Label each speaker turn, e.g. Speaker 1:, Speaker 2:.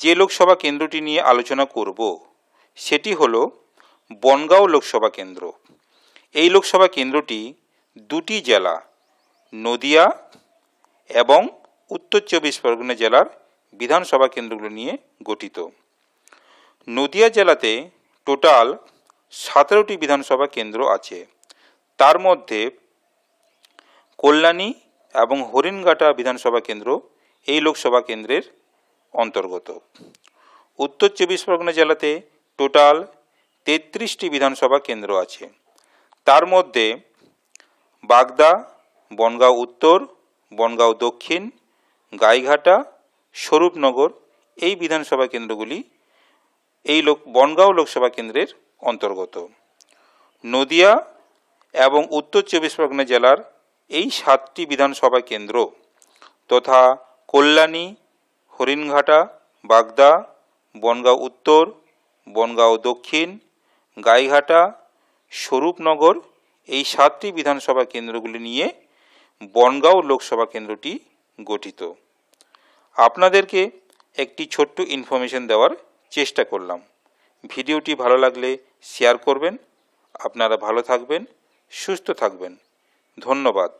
Speaker 1: যে লোকসভা কেন্দ্রটি নিয়ে আলোচনা করব, সেটি হলো বনগাঁও লোকসভা কেন্দ্র। এই লোকসভা কেন্দ্রটি দুটি জেলা, নদিয়া এবং উত্তর চব্বিশ পরগনা জেলার বিধানসভা কেন্দ্রগুলো নিয়ে গঠিত। নদিয়া জেলাতে টোটাল সতেরোটি বিধানসভা কেন্দ্র আছে। তার মধ্যে কল্যাণী এবং হরিণঘাটা বিধানসভা কেন্দ্র এই লোকসভা কেন্দ্রের অন্তর্গত। উত্তর চব্বিশ পরগনা জেলাতে টোটাল তেত্রিশটি বিধানসভা কেন্দ্র আছে। তার মধ্যে বাগদা, বনগাঁও উত্তর, বনগাঁও দক্ষিণ, গাইঘাটা, স্বরূপনগর এই বিধানসভা কেন্দ্রগুলি এই লোক, বনগাঁও লোকসভা কেন্দ্রের অন্তর্গত। নদিয়া এবং উত্তর চব্বিশ পরগনা জেলার এই সাতটি বিধানসভা কেন্দ্র তথা কল্যাণী হরিণঘাটা, বাগদা, বনগাঁও উত্তর, বনগাঁও দক্ষিণ, গাইঘাটা, স্বরূপনগর এই সাতটি বিধানসভা কেন্দ্রগুলি নিয়ে বনগাঁও লোকসভা কেন্দ্রটি গঠিত। আপনাদেরকে একটি ছোট্ট ইনফরমেশন দেওয়ার চেষ্টা করলাম। ভিডিওটি ভালো লাগলে শেয়ার করবেন। আপনারা ভালো থাকবেন, সুস্থ থাকবেন। ধন্যবাদ।